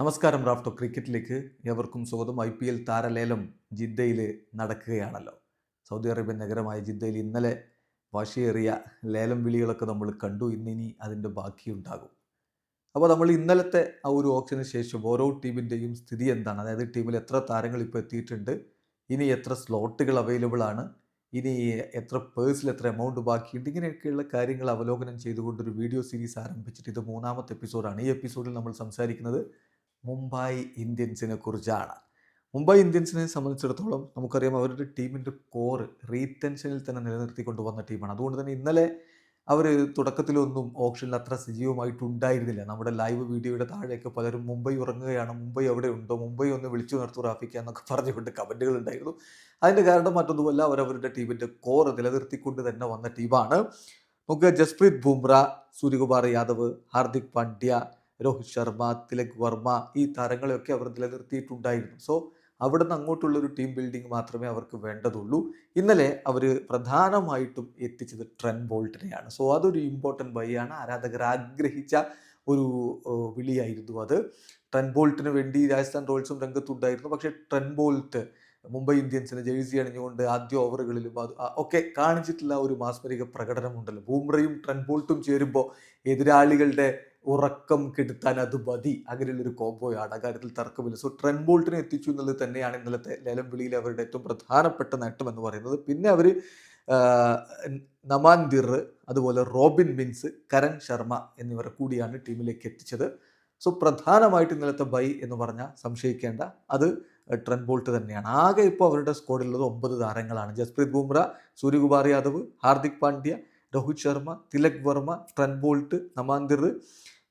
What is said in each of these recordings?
നമസ്കാരം റാഫ്റ്റോ ക്രിക്കറ്റിലേക്ക് ഏവർക്കും സ്വാഗതം. ഐ പി എൽ താരലേലം ജിദ്ദയിൽ നടക്കുകയാണല്ലോ. സൗദി അറേബ്യൻ നഗരമായ ജിദ്ദയിൽ ഇന്നലെ വാശിയേറിയ ലേലം വിളികളൊക്കെ നമ്മൾ കണ്ടു. ഇന്നിനി അതിന്റെ ബാക്കിയുണ്ടാകും. അപ്പോൾ നമ്മൾ ഇന്നലത്തെ ആ ഒരു ഓപ്ഷന് ശേഷം ഓരോ ടീമിന്റെയും സ്ഥിതി എന്താണ്? അതായത് ടീമിൽ എത്ര താരങ്ങൾ ഇപ്പോൾ എത്തിയിട്ടുണ്ട്? ഇനി എത്ര സ്ലോട്ടുകൾ അവൈലബിൾ ആണ്? ഇനി എത്ര പേഴ്സിൽ എത്ര എമൗണ്ട് ബാക്കിയുണ്ട്? ഇങ്ങനെയൊക്കെയുള്ള കാര്യങ്ങൾ അവലോകനം ചെയ്തുകൊണ്ടൊരു വീഡിയോ സീരീസ് ആരംഭിച്ചിട്ട് ഇത് മൂന്നാമത്തെ എപ്പിസോഡാണ് ഈ എപ്പിസോഡിൽ നമ്മൾ സംസാരിക്കുന്നത് മുംബൈ ഇന്ത്യൻസിനെ കുറിച്ചാണ്. മുംബൈ ഇന്ത്യൻസിനെ സംബന്ധിച്ചിടത്തോളം നമുക്കറിയാം അവരുടെ ടീമിന്റെ കോർ റീറ്റൻഷനിൽ തന്നെ നിലനിർത്തിക്കൊണ്ട് വന്ന ടീമാണ്. അതുകൊണ്ട് തന്നെ ഇന്നലെ അവർ തുടക്കത്തിലൊന്നും ഓപ്ഷനിൽ അത്ര സജീവമായിട്ടുണ്ടായിരുന്നില്ല. നമ്മുടെ ലൈവ് വീഡിയോയുടെ താഴെയൊക്കെ പലരും മുംബൈ ഉറങ്ങുകയാണ് മുംബൈ അവിടെ ഉണ്ടോ മുംബൈ ഒന്ന് വിളിച്ചു നിർത്തു റാഫിക്ക എന്നൊക്കെ പറഞ്ഞുകൊണ്ട് കമന്റുകൾ ഉണ്ടായിരുന്നു. അതിന്റെ കാരണം മറ്റൊന്നുമല്ല അവരവരുടെ ടീമിന്റെ കോർ നിലനിർത്തിക്കൊണ്ട് തന്നെ വന്ന ടീമാണ്. നമുക്ക് ജസ്പ്രീത് ബുംറ സൂര്യകുമാർ യാദവ് ഹാർദിക് പാണ്ഡ്യ രോഹിത് ശർമ്മ തിലക് വർമ്മ ഈ താരങ്ങളെയൊക്കെ അവർ നിലനിർത്തിയിട്ടുണ്ടായിരുന്നു. സോ അവിടുന്ന് അങ്ങോട്ടുള്ള ഒരു ടീം ബിൽഡിംഗ് മാത്രമേ അവർക്ക് വേണ്ടതുള്ളൂ. ഇന്നലെ അവർ പ്രധാനമായിട്ടും എത്തിച്ചത് ട്രെൻ ബോൾട്ടിനെയാണ്. സോ അതൊരു ഇമ്പോർട്ടന്റ് വഴിയാണ് ആരാധകർ ആഗ്രഹിച്ച ഒരു വിളിയായിരുന്നു അത്. ട്രെൻ ബോൾട്ടിന് വേണ്ടി രാജസ്ഥാൻ റോയൽസും രംഗത്തുണ്ടായിരുന്നു. പക്ഷേ ട്രെൻ ബോൾട്ട് മുംബൈ ഇന്ത്യൻസിന് ജേഴ്സി അണിഞ്ഞുകൊണ്ട് ആദ്യ ഓവറുകളിലും അത് ഒക്കെ കാണിച്ചിട്ടുള്ള ഒരു മാസ്മരിക പ്രകടനമുണ്ടല്ലോ. ബൂംറയും ട്രെൻ ബോൾട്ടും ചേരുമ്പോൾ എതിരാളികളുടെ ഉറക്കം കെടുത്താൻ അത് മതി. അങ്ങനെയുള്ളൊരു കോംബോയാണ്. കാര്യത്തിൽ തർക്കമില്ല. സോ ട്രെൻ ബോൾട്ടിനെ എത്തിച്ചു എന്നുള്ളത് തന്നെയാണ് ഇന്നലത്തെ ലേലം വിളിയിൽ അവരുടെ ഏറ്റവും പ്രധാനപ്പെട്ട നേട്ടം എന്ന് പറയുന്നത്. പിന്നെ അവർ നമാൻ ദിർ അതുപോലെ റോബിൻ മിൻസ് കരൺ ശർമ്മ എന്നിവരെ കൂടിയാണ് ടീമിലേക്ക് എത്തിച്ചത്. സോ പ്രധാനമായിട്ട് ഇന്നലത്തെ ബൈ എന്ന് പറഞ്ഞാൽ സംശയിക്കേണ്ട അത് ട്രെൻ ബോൾട്ട് തന്നെയാണ്. ആകെ ഇപ്പോൾ അവരുടെ സ്ക്വാഡിലുള്ളത് ഒമ്പത് താരങ്ങളാണ്. Jasprit Bumrah Suryakumar Yadav Hardik Pandya Rohit Sharma Tilak Varma Trent Boult Naman Dhir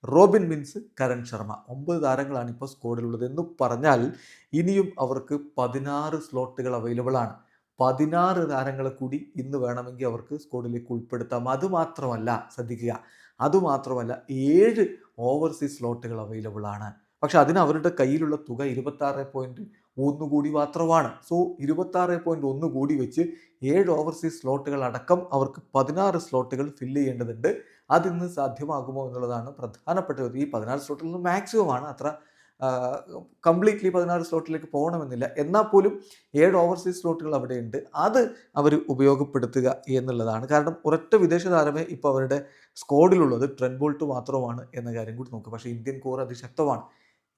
Robin Minz Karan Sharma. ഒമ്പത് താരങ്ങളാണ് ഇപ്പോൾ സ്ക്വാഡിലുള്ളത് എന്ന് പറഞ്ഞാൽ ഇനിയും അവർക്ക് പതിനാറ് സ്ലോട്ടുകൾ അവൈലബിൾ ആണ്. പതിനാറ് താരങ്ങളെ കൂടി ഇന്ന് വേണമെങ്കിൽ അവർക്ക് സ്ക്വാഡിലേക്ക് ഉൾപ്പെടുത്താം. അതുമാത്രമല്ല ശ്രദ്ധിക്കുക. അതുമാത്രമല്ല ഏഴ് ഓവർസീസ് സ്ലോട്ടുകൾ അവൈലബിൾ ആണ്. പക്ഷെ അതിന് അവരുടെ കയ്യിലുള്ള തുക ഇരുപത്താറ് പോയിന്റ് ഒന്ന് കൂടി മാത്രമാണ്. സോ ഇരുപത്താറ് പോയിന്റ് ഒന്ന് കൂടി വെച്ച് ഏഴ് ഓവർസീസ് സ്ലോട്ടുകൾ അടക്കം അവർക്ക് പതിനാറ് സ്ലോട്ടുകൾ ഫില്ല് ചെയ്യേണ്ടതുണ്ട്. അതിന്ന് സാധ്യമാകുമോ എന്നുള്ളതാണ് പ്രധാനപ്പെട്ട ഒരു ഈ പതിനാറ് സ്ലോട്ടിൽ നിന്ന് മാക്സിമം ആണ്. അത്ര കംപ്ലീറ്റ്ലി പതിനാറ് സ്ലോട്ടിലേക്ക് പോകണമെന്നില്ല. എന്നാൽ പോലും ഏഴ് ഓവർസീസ് സ്ലോട്ടുകൾ അവിടെയുണ്ട്. അത് അവർ ഉപയോഗപ്പെടുത്തുക എന്നുള്ളതാണ്. കാരണം ഒരൊറ്റ വിദേശ താരമേ ഇപ്പോൾ അവരുടെ സ്ക്വാഡിലുള്ളത് ട്രെൻ ബോൾട്ട് മാത്രമാണ് എന്ന കാര്യം കൂടി നോക്കുക. പക്ഷേ ഇന്ത്യൻ കോർ അതിശക്തമാണ്.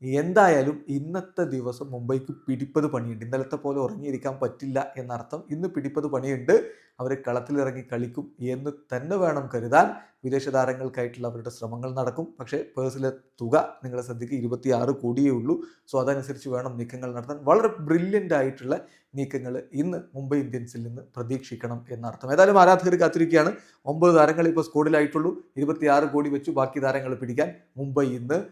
എന്തായാലും ഇന്നത്തെ ദിവസം മുംബൈക്ക് പിടിപ്പത് പണിയുണ്ട്. ഇന്നലത്തെ പോലെ ഉറങ്ങിയിരിക്കാൻ പറ്റില്ല എന്നർത്ഥം ഇന്ന് പിടിപ്പത് പണിയുണ്ട്. അവർ കളത്തിലിറങ്ങി കളിക്കും എന്ന് തന്നെ വേണം കരുതാൻ. വിദേശ താരങ്ങൾക്കായിട്ടുള്ള അവരുടെ ശ്രമങ്ങൾ നടക്കും. പക്ഷേ പേഴ്സിലെ തുക നിങ്ങളെ ശ്രദ്ധിക്കുക ഇരുപത്തിയാറ് കോടിയേ ഉള്ളൂ. സോ അതനുസരിച്ച് വേണം നീക്കങ്ങൾ നടത്താൻ. വളരെ ബ്രില്യന്റ് ആയിട്ടുള്ള നീക്കങ്ങൾ ഇന്ന് മുംബൈ ഇന്ത്യൻസിൽ നിന്ന് പ്രതീക്ഷിക്കണം എന്നർത്ഥം. ഏതായാലും ആരാധകർ കാത്തിരിക്കുകയാണ്. ഒമ്പത് താരങ്ങൾ ഇപ്പോൾ സ്കോഡിലായിട്ടുള്ളൂ ഇരുപത്തിയാറ് കോടി വെച്ചു ബാക്കി താരങ്ങൾ പിടിക്കാൻ മുംബൈ ഇന്ന്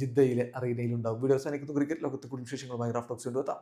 ജിദ്ദയിലെ അറീനയിലുണ്ടാവും. വീഡിയോസ് എനിക്ക് ക്രിക്കറ്റ് ലോകത്തെ കൂടുതൽ വിശേഷങ്ങളുമായി റാഫ്റ്റോക്സ് കൊണ്ടുവെത്താം